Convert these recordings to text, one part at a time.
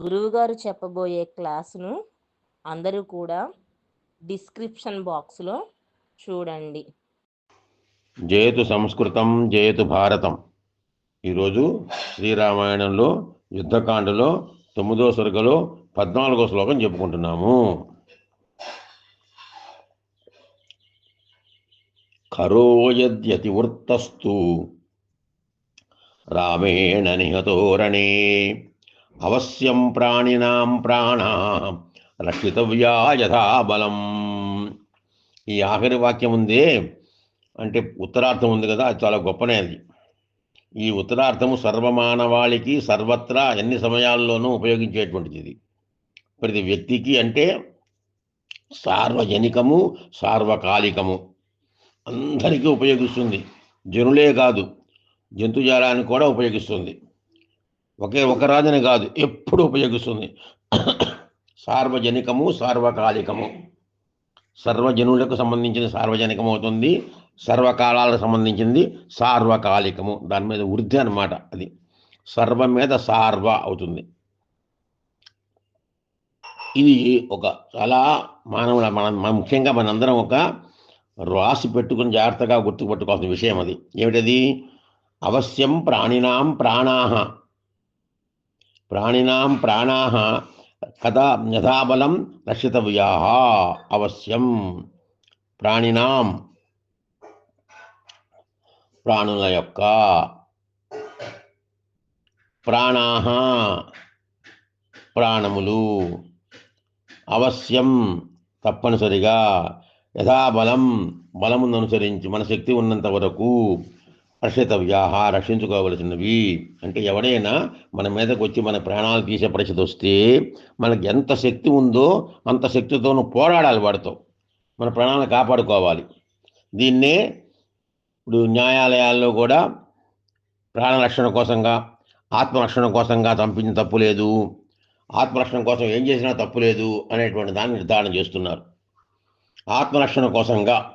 గురువుగారు చెప్పబోయే క్లాసును అందరూ కూడా డిస్క్రిప్షన్ బాక్స్లో చూడండి. జయతు సంస్కృతం జయతు భారతం. ఈరోజు శ్రీరామాయణంలో యుద్ధకాండలో తొమ్మిదో సరుగలో పద్నాలుగో శ్లోకం చెప్పుకుంటున్నాము. కరోయద్యతివృత్తస్తు రామేణ నిహతోరణే అవశ్యం ప్రాణినాం ప్రాణ రక్షితవ్యా యథా బలం ఈ ఆఖరి వాక్యం ఉందే. అంటే ఉత్తరార్థం ఉంది కదా అది చాలా గొప్పనే అది. ఈ ఉత్తరార్థము సర్వమానవాళికి సర్వత్రా అన్ని సమయాల్లోనూ ఉపయోగించేటువంటిది ఇది. ప్రతి వ్యక్తికి అంటే సార్వజనికము సార్వకాలికము అందరికీ ఉపయోగిస్తుంది. జనులే కాదు జంతుజాలానికి కూడా ఉపయోగిస్తుంది. ఒకే ఒక రాజని కాదు ఎప్పుడు ఉపయోగిస్తుంది. సార్వజనికము సార్వకాలికము. సర్వజనులకు సంబంధించిన సార్వజనికం అవుతుంది సర్వకాలాలకు సంబంధించింది సార్వకాలికము. దాని మీద వృద్ధి అనమాట అది. సర్వం మీద సార్వ అవుతుంది. ఇది ఒక చాలా మానవుల మన ముఖ్యంగా మనందరం ఒక రాసి పెట్టుకుని జాగ్రత్తగా గుర్తుపట్టుకోవాల్సిన విషయం అది. ఏమిటది? అవశ్యం ప్రాణినాం ప్రాణాహ. ప్రాణినాం ప్రాణా కథా యథాబలం రక్షితవ్యా అవశ్యం. ప్రాణినాం ప్రాణుల యొక్క ప్రాణా ప్రాణములు అవశ్యం తప్పనిసరిగా. యథాబలం బలమును అనుసరించి మన శక్తి ఉన్నంత వరకు రక్షితవ్యాహ రక్షించుకోవలసినవి. అంటే ఎవడైనా మన మీదకు వచ్చి మన ప్రాణాలు తీసే పరిస్థితి వస్తే మనకి ఎంత శక్తి ఉందో అంత శక్తితోనూ పోరాడాలి వాడితో. మన ప్రాణాలను కాపాడుకోవాలి. దీన్నే ఇప్పుడు న్యాయాలయాల్లో కూడా ప్రాణరక్షణ కోసంగా ఆత్మరక్షణ కోసంగా చంపించిన తప్పు లేదు. ఆత్మరక్షణ కోసం ఏం చేసినా తప్పు లేదు అనేటువంటి దాన్ని నిర్ధారణ చేస్తున్నారు. ఆత్మరక్షణ కోసంగా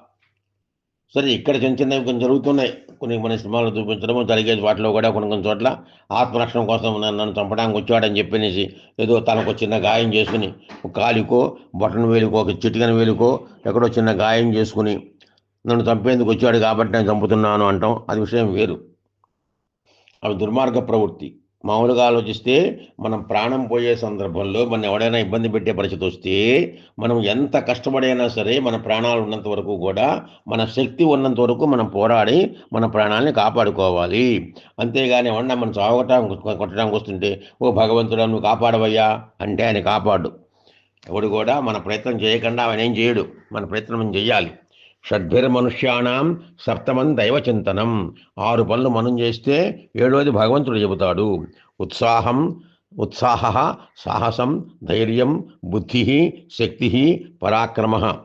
సరే ఇక్కడ చిన్న చిన్నవి కొంచెం జరుగుతున్నాయి. కొన్ని మన సినిమాలు చూపించడము జరిగేది వాటిలో కూడా కొన్ని కొన్ని చోట్ల ఆత్మరక్షణ కోసం నన్ను చంపడానికి వచ్చాడని చెప్పనేసి ఏదో తనకు చిన్న గాయం చేసుకుని కాలికో బటన్ వేలుకో ఒక చిటికన వేలుకో ఎక్కడో చిన్న గాయం చేసుకుని నన్ను చంపేందుకు వచ్చాడు కాబట్టి నేను చంపుతున్నాను అంటాం. అది విషయం వేరు. అవి దుర్మార్గ ప్రవృత్తి. మామూలుగా ఆలోచిస్తే మనం ప్రాణం పోయే సందర్భంలో మనం ఎవడైనా ఇబ్బంది పెట్టే పరిస్థితి వస్తే మనం ఎంత కష్టపడైనా సరే మన ప్రాణాలు ఉన్నంత వరకు కూడా మన శక్తి ఉన్నంత వరకు మనం పోరాడి మన ప్రాణాలని కాపాడుకోవాలి. అంతేగాని ఏమన్నా మనం చావగొట్టడానికి కొట్టడానికి వస్తుంటే ఓ భగవంతుడా నువ్వు కాపాడవయ్యా అంటే ఆయన కాపాడు. ఎవడు కూడా మన ప్రయత్నం చేయకుండా ఆయన ఏం చేయడు. మన ప్రయత్నం చేయాలి. షడ్భిర్మనుష్యాణం సప్తమం దైవచింతనం. ఆరు పనులు మనం చేస్తే ఏడోది భగవంతుడు చెబుతాడు. ఉత్సాహం ఉత్సాహ సాహసం ధైర్యం బుద్ధి శక్తి పరాక్రమ.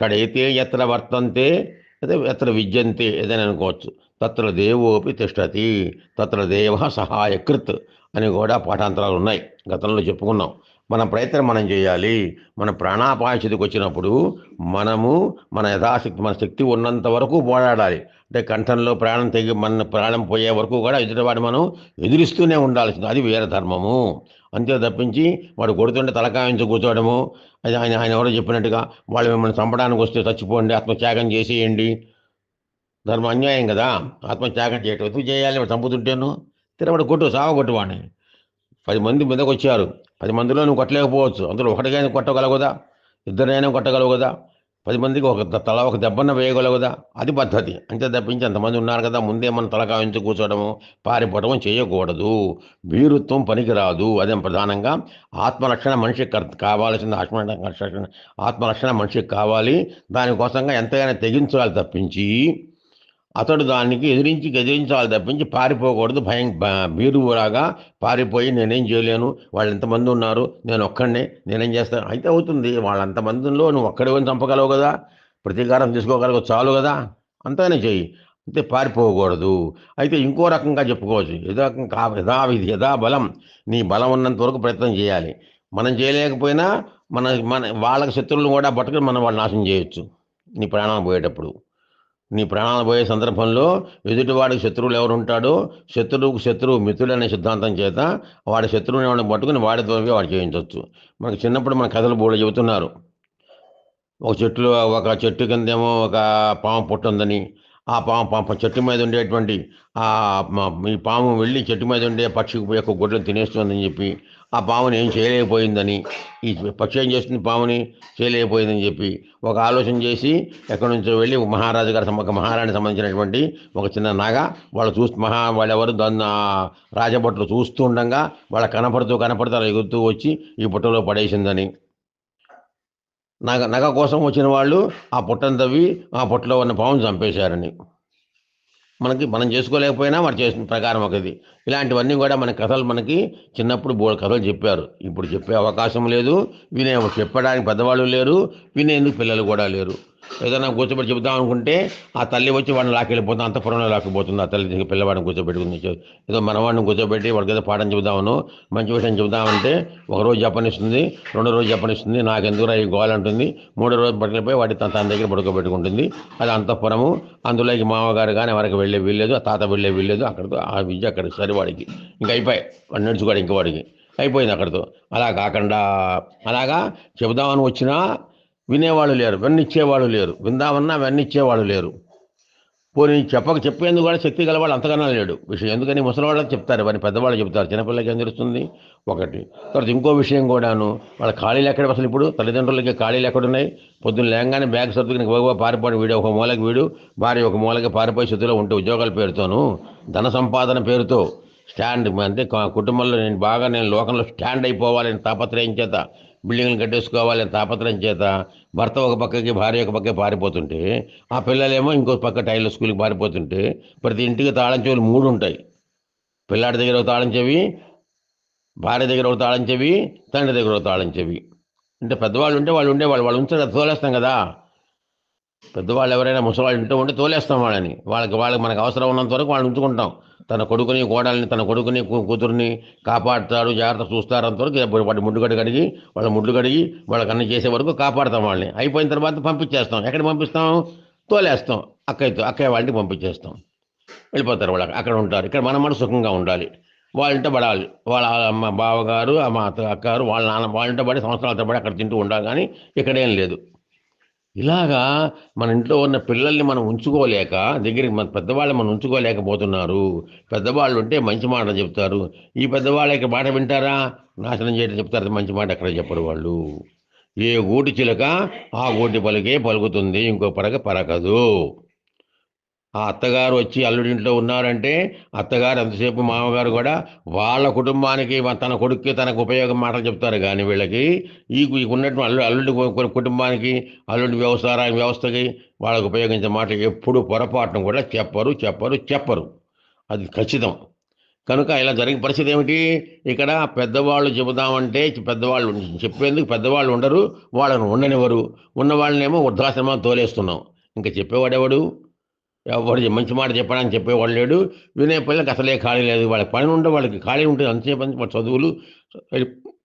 షడైతే ఎత్ర వర్తంతే అదే ఎత్ర విద్యంతే ఏదైనా అనుకోవచ్చు. తత్ర దేవోపి తిష్టతి తత్ర దేవ సహాయకృత్ అని కూడా పాఠాంతరాలు ఉన్నాయి. గతంలో చెప్పుకున్నాం. మన ప్రయత్నం మనం చేయాలి. మన ప్రాణాపాయ స్థితికి వచ్చినప్పుడు మనము మన యథాశక్తి మన శక్తి ఉన్నంత వరకు పోరాడాలి. అంటే కంఠంలో ప్రాణం తెగి మన ప్రాణం పోయే వరకు కూడా ఎదుటివాడు మనం ఎదురిస్తూనే ఉండాల్సింది. అది వేరే ధర్మము. అంతే తప్పించి వాడు కొడుతుంటే తలకాయించి కూర్చోవడము. అది ఆయన ఆయన ఎవరో చెప్పినట్టుగా వాళ్ళు మిమ్మల్ని చంపడానికి వస్తే చచ్చిపోండి ఆత్మత్యాగం చేసేయండి. ధర్మ అన్యాయం కదా. ఆత్మత్యాగం చేయటం ఎందుకు చేయాలి? వాడు చంపుతుంటేను. తిరగబడి కొట్టు సావ కొట్టు పది మంది మీదకి వచ్చారు పది మందిలో నువ్వు కొట్టలేకపోవచ్చు. అందులో ఒకటిగా కొట్టగలగదా? ఇద్దరైనా కొట్టగలగదా? పది మందికి ఒక తల ఒక దెబ్బన వేయగలగదా? అది పద్ధతి. అంతే తప్పించి అంతమంది ఉన్నారు కదా ముందే మనం తలకాయించి కూర్చోవడము పారిపోవడము చేయకూడదు. వీరుత్వం పనికిరాదు. అదే ప్రధానంగా ఆత్మరక్షణ మనిషికి కావాల్సిన ఆత్మరక్షణ ఆత్మరక్షణ మనిషికి కావాలి. దానికోసంగా ఎంతైనా తెగించాలి తప్పించి అతడు దానికి ఎదిరించి ఎదిరించాలి తప్పించి పారిపోకూడదు. భయం బీరువురాగా పారిపోయి నేనేం చేయలేను. వాళ్ళు ఎంతమంది ఉన్నారు? నేను ఒక్కడినే నేనేం చేస్తాను? అయితే అవుతుంది. వాళ్ళంతమందిలో నువ్వు ఒక్కడే చంపగలవు కదా? ప్రతీకారం తీసుకోగలవు చాలు కదా? అంతనే చెయ్యి. అంతే పారిపోకూడదు. అయితే ఇంకో రకంగా చెప్పుకోవచ్చు. యథా కా యథావిధి యథా బలం. నీ బలం ఉన్నంత వరకు ప్రయత్నం చేయాలి. మనం చేయలేకపోయినా మన మన వాళ్ళకి శత్రువులను కూడా పట్టుకుని మనం వాళ్ళు నాశనం చేయొచ్చు. నీ ప్రాణం పోయేటప్పుడు. నీ ప్రాణాలు పోయే సందర్భంలో ఎదుటివాడికి శత్రువులు ఎవరు ఉంటాడో శత్రువుకు శత్రువు మిత్రుడు అనే సిద్ధాంతం చేత వాడి శత్రువుని వాడిని పట్టుకుని వాడి ద్వారా వాడు చేయించవచ్చు మనకి చిన్నప్పుడు మన కథలు బోళ్ళు చెబుతున్నారు. ఒక చెట్టులో ఒక చెట్టు కిందేమో ఒక పాము పుట్టుందని. ఆ పాము పాము చెట్టు మీద ఉండేటువంటి ఆ ఈ పాము వెళ్ళి చెట్టు మీద ఉండే పక్షి యొక్క గుడ్లను తినేస్తుందని చెప్పి ఆ పాముని ఏం చేయలేకపోయిందని ఈ పక్షి ఏం చేస్తుంది పాముని? చేయలేకపోయిందని చెప్పి ఒక ఆలోచన చేసి ఎక్కడి నుంచో వెళ్ళి మహారాజు గారి ఒక మహారాణి సంబంధించినటువంటి ఒక చిన్న నాగ వాళ్ళు చూస్తూ మహా వాళ్ళెవరు దాన్ని రాజభట్లు చూస్తూ ఉండగా వాళ్ళ కనపడుతూ కనపడుతూ అలా ఎగురుతూ వచ్చి ఈ పుట్టలో పడేసిందని. నగ నగ కోసం వచ్చిన వాళ్ళు ఆ పుట్టను తవ్వి ఆ పుట్టలో ఉన్న పామును చంపేశారని. మనకి మనం చేసుకోలేకపోయినా వాడు చేసిన ప్రకారం ఒకది ఇలాంటివన్నీ కూడా మన కథలు మనకి చిన్నప్పుడు బోడు కథలు చెప్పారు. ఇప్పుడు చెప్పే అవకాశం లేదు. వినే చెప్పడానికి పెద్దవాళ్ళు లేరు. వినేందుకు పిల్లలు కూడా లేరు. ఏదైనా కూర్చోబెట్టి చెబుదాం అనుకుంటే ఆ తల్లి వచ్చి వాడిని లాకెళ్ళిపోతుంది అంతఃపురంలో లాక్కుపోతుంది. ఆ తల్లి దగ్గర పిల్లవాడిని కూర్చోబెట్టుకుంది ఏదో మనవాడిని కూర్చోబెట్టి వాడికి ఏదో పాఠం చెబుదామను మంచి విషయం చెబుదామంటే ఒక రోజు చెప్పనిస్తుంది రెండో రోజు చెప్పనిస్తుంది నాకు ఎందుకు ఈ గోల్ అంటుంది. మూడో రోజు పట్టుకెళ్ళిపోయి వాడి తన తన దగ్గర పడుకోబెట్టుకుంటుంది. అది అంతఃపురము అందులోకి మామగారు కానీ ఎవరికి వెళ్ళే వీల్లేదు ఆ తాత వెళ్ళే వీల్లేదు. అక్కడితో ఆ విద్య అక్కడికి సరి వాడికి. ఇంకా అయిపోయి వాడు నడుచుకోడు ఇంకా వాడికి. అయిపోయింది అక్కడితో. అలా కాకుండా అలాగా చెబుదామని వచ్చినా వినేవాళ్ళు లేరు వెన్నిచ్చేవాళ్ళు లేరు. విందామన్నా వెన్నిచ్చేవాళ్ళు లేరు. పోనీ చెప్పక చెప్పేందుకు కూడా శక్తి గలవాళ్ళు అంతకన్నా లేడు. విషయం ఎందుకని ముసలివాళ్ళకి చెప్తారు వారిని పెద్దవాళ్ళు చెప్తారు. చిన్నపిల్లలకి ఏం తెలుస్తుంది? ఒకటి. తర్వాత ఇంకో విషయం కూడాను వాళ్ళ ఖాళీలు ఎక్కడ అసలు ఇప్పుడు తల్లిదండ్రులకి ఖాళీలు ఎక్కడున్నాయి పొద్దున్న లేగానే బ్యాగ్ సర్దుకుని గోగో పారిపోయిన వీడు ఒక మూలకి వీడు భార్య ఒక మూలకి పారిపోయి స్థితిలో ఉంటే ఉద్యోగాల పేరుతోను ధన సంపాదన పేరుతో స్టాండ్ అంటే కుటుంబంలో నేను బాగా నేను లోకంలో స్టాండ్ అయిపోవాలని తాపత్రయం చేత బిల్డింగ్లు కట్టేసుకోవాలని తాపత్రయం చేత భర్త ఒక పక్కకి భార్య ఒక పక్కకి పారిపోతుంటే ఆ పిల్లలేమో ఇంకో పక్క టైలర్ స్కూల్కి పారిపోతుంటే ప్రతి ఇంటికి తాళం చెవులు మూడు ఉంటాయి. పిల్లాడి దగ్గర ఒక తాళం చెవి భార్య దగ్గర ఒక తాళం చెవి తండ్రి దగ్గర ఒక తాళం చెవి. అంటే పెద్దవాళ్ళు ఉంటే వాళ్ళు ఉండే వాళ్ళు వాళ్ళు ఉంచడం తోలేస్తాం కదా. పెద్దవాళ్ళు ఎవరైనా ముసలివాళ్ళు ఇంట్లో ఉంటే తోలేస్తాం వాళ్ళని. వాళ్ళకి వాళ్ళకి మనకు అవసరం ఉన్నంత వరకు వాళ్ళని ఉంచుకుంటాం. తన కొడుకుని కోడల్ని తన కొడుకుని కూతురుని కూతుర్ని కాపాడుతాడు జాగ్రత్త చూస్తారు అంతవరకు. వాటి వాడి ముడ్డు కడిగి వాళ్ళ ముడ్డు కడిగి వాళ్ళకి అన్ని చేసే వరకు కాపాడుతాం వాళ్ళని. అయిపోయిన తర్వాత పంపించేస్తాం. ఎక్కడ పంపిస్తాం? తోలేస్తాం. అక్కయ్యతో అక్కయ్య వాళ్ళని పంపించేస్తాం. వెళ్ళిపోతారు వాళ్ళు అక్కడ. ఉంటారు. ఇక్కడ మనం కూడా సుఖంగా ఉండాలి. వాళ్ళంటే పడాలి. వాళ్ళ అమ్మ బావగారు మా అత్త అక్కగారు వాళ్ళ నాన్న వాళ్ళంటే పడి సంవత్సరాలతో తరబడి అక్కడ తింటూ ఉండాలి కానీ ఇక్కడేం లేదు. ఇలాగా మన ఇంట్లో ఉన్న పిల్లల్ని మనం ఉంచుకోలేక దగ్గరికి మన పెద్దవాళ్ళు మనం ఉంచుకోలేకపోతున్నారు. పెద్దవాళ్ళు ఉంటే మంచి మాట చెప్తారు. ఈ పెద్దవాళ్ళకి మాట వింటారా? నాశనం చేయడం చెప్తారు. మంచి మాట ఎక్కడ చెప్పరు వాళ్ళు. ఏ గూటి చిలక ఆ గూటి పలికే పలుకుతుంది. ఇంకో పరక పరకదు. ఆ అత్తగారు వచ్చి అల్లుడింట్లో ఉన్నారంటే అత్తగారు ఎంతసేపు మామగారు కూడా వాళ్ళ కుటుంబానికి తన కొడుక్కి తనకు ఉపయోగం మాటలు చెప్తారు. కానీ వీళ్ళకి ఈ ఉన్నటువంటి అల్లు అల్లుడి కుటుంబానికి అల్లుడి వ్యవసాయ వ్యవస్థకి వాళ్ళకు ఉపయోగించే మాటలు ఎప్పుడు పొరపాటును కూడా చెప్పరు చెప్పరు చెప్పరు. అది ఖచ్చితం. కనుక ఇలా జరిగిన పరిస్థితి ఏమిటి? ఇక్కడ పెద్దవాళ్ళు చెబుదామంటే పెద్దవాళ్ళు చెప్పేందుకు పెద్దవాళ్ళు ఉండరు వాళ్ళని ఉండనివ్వరు. ఉన్న వాళ్ళనేమో వృద్ధాశ్రమం తోలేస్తున్నాం. ఇంకా చెప్పేవాడెవడు? ఎవరు మంచి మాట చెప్పడానికి చెప్పేవాడు లేడు. వినే పిల్లలకి అసలే ఖాళీ లేదు. వాళ్ళకి పని ఉంటే వాళ్ళకి ఖాళీ ఉంటుంది అంతసేపు అంత వాళ్ళ చదువులు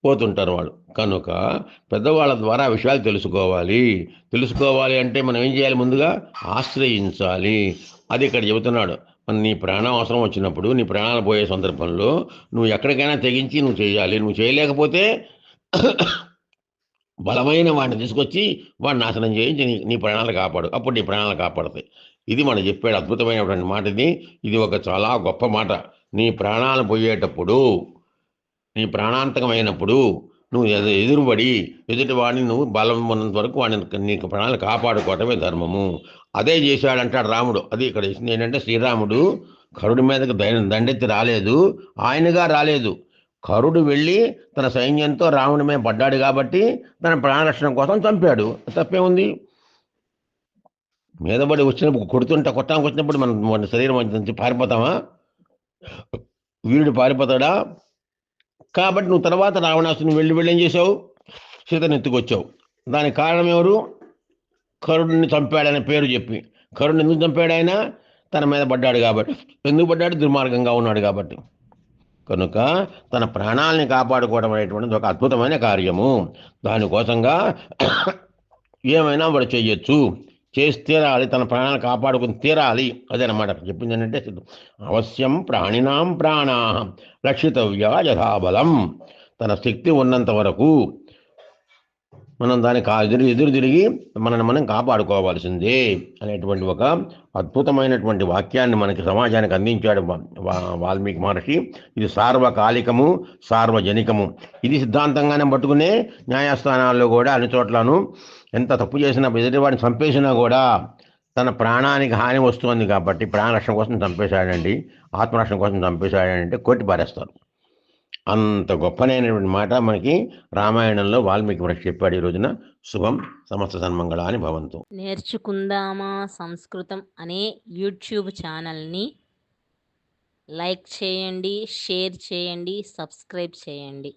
పోతుంటారు వాళ్ళు. కనుక పెద్దవాళ్ళ ద్వారా విషయాలు తెలుసుకోవాలి. తెలుసుకోవాలి అంటే మనం ఏం చేయాలి ముందుగా? ఆశ్రయించాలి. అది ఇక్కడ చెబుతున్నాడు. మన నీ ప్రాణం అవసరం వచ్చినప్పుడు నీ ప్రాణాలు పోయే సందర్భంలో నువ్వు ఎక్కడికైనా తెగించి నువ్వు చేయాలి. నువ్వు చేయలేకపోతే బలమైన వాడిని తీసుకొచ్చి వాడిని నాశనం చేయించి నీ నీ ప్రాణాలు కాపాడు. అప్పుడు నీ ప్రాణాలు కాపాడతాయి. ఇది మనం చెప్పాడు అద్భుతమైనటువంటి మాట ఇది ఇది ఒక చాలా గొప్ప మాట. నీ ప్రాణాలు పోయేటప్పుడు నీ ప్రాణాంతకమైనప్పుడు నువ్వు ఎదురుబడి ఎదుటి వాడిని నువ్వు బలం ఉన్నంత వరకు వాడిని నీకు ప్రాణాలు కాపాడుకోవటమే ధర్మము. అదే చేశాడంటాడు రాముడు. అది ఇక్కడ చేసింది ఏంటంటే శ్రీరాముడు కరుడి మీదకి దండెత్తి రాలేదు. ఆయనగా రాలేదు. కరుడు వెళ్ళి తన సైన్యంతో రాముడి మీద పడ్డాడు కాబట్టి తన ప్రాణరక్షణ కోసం చంపాడు. తప్పేముంది? మీదబడి వచ్చినప్పుడు కొడుతుంటే కొట్టడానికి వచ్చినప్పుడు మనం మన శరీరం నుంచి పారిపోతామా? వీరుడు పారిపోతాడా? కాబట్టి నువ్వు తర్వాత రావణాసుని వెళ్ళి వెళ్ళి ఏం చేసావు సీతను ఎత్తుకొచ్చావు. దానికి కారణం ఎవరు? కరుణ్ణి చంపాడనే పేరు చెప్పి. కరుణ్ ఎందుకు చంపాడు ఆయన? తన మీద పడ్డాడు కాబట్టి. ఎందుకు పడ్డాడు? దుర్మార్గంగా ఉన్నాడు కాబట్టి. కనుక తన ప్రాణాలని కాపాడుకోవడం అనేటువంటిది ఒక అద్భుతమైన కార్యము. దానికోసంగా ఏమైనా వాడు చేయొచ్చు. చేసి తీరాలి తన ప్రాణాలు కాపాడుకుని తీరాలి. అదనమాట చెప్పింది ఏంటంటే అవశ్యం ప్రాణినాం ప్రాణా రక్షితవ్య యథాబలం. తన శక్తి ఉన్నంత వరకు మనం దాని కా ఎదురు ఎదురు తిరిగి మనల్ని మనం కాపాడుకోవాల్సిందే అనేటువంటి ఒక అద్భుతమైనటువంటి వాక్యాన్ని మనకి సమాజానికి అందించాడు వాల్మీకి మహర్షి. ఇది సార్వకాలికము సార్వజనికము. ఇది సిద్ధాంతంగానే పట్టుకునే న్యాయస్థానాల్లో కూడా అన్ని చోట్లను ఎంత తప్పు చేసినా ఎదుటివాడిని చంపేసినా కూడా తన ప్రాణానికి హాని వస్తుంది కాబట్టి ప్రాణరక్షణ కోసం చంపేశాడండి ఆత్మరక్షణ కోసం చంపేశాడంటే కొట్టి పారేస్తారు. అంత గొప్పనైనటువంటి మాట మనకి రామాయణంలో వాల్మీకి మనకి చెప్పాడు ఈ రోజున శుభం సమస్త సన్మంగళాని భవంతు. నేర్చుకుందామా సంస్కృతం అనే యూట్యూబ్ ఛానల్ని? లైక్ చేయండి షేర్ చేయండి సబ్స్క్రైబ్ చేయండి.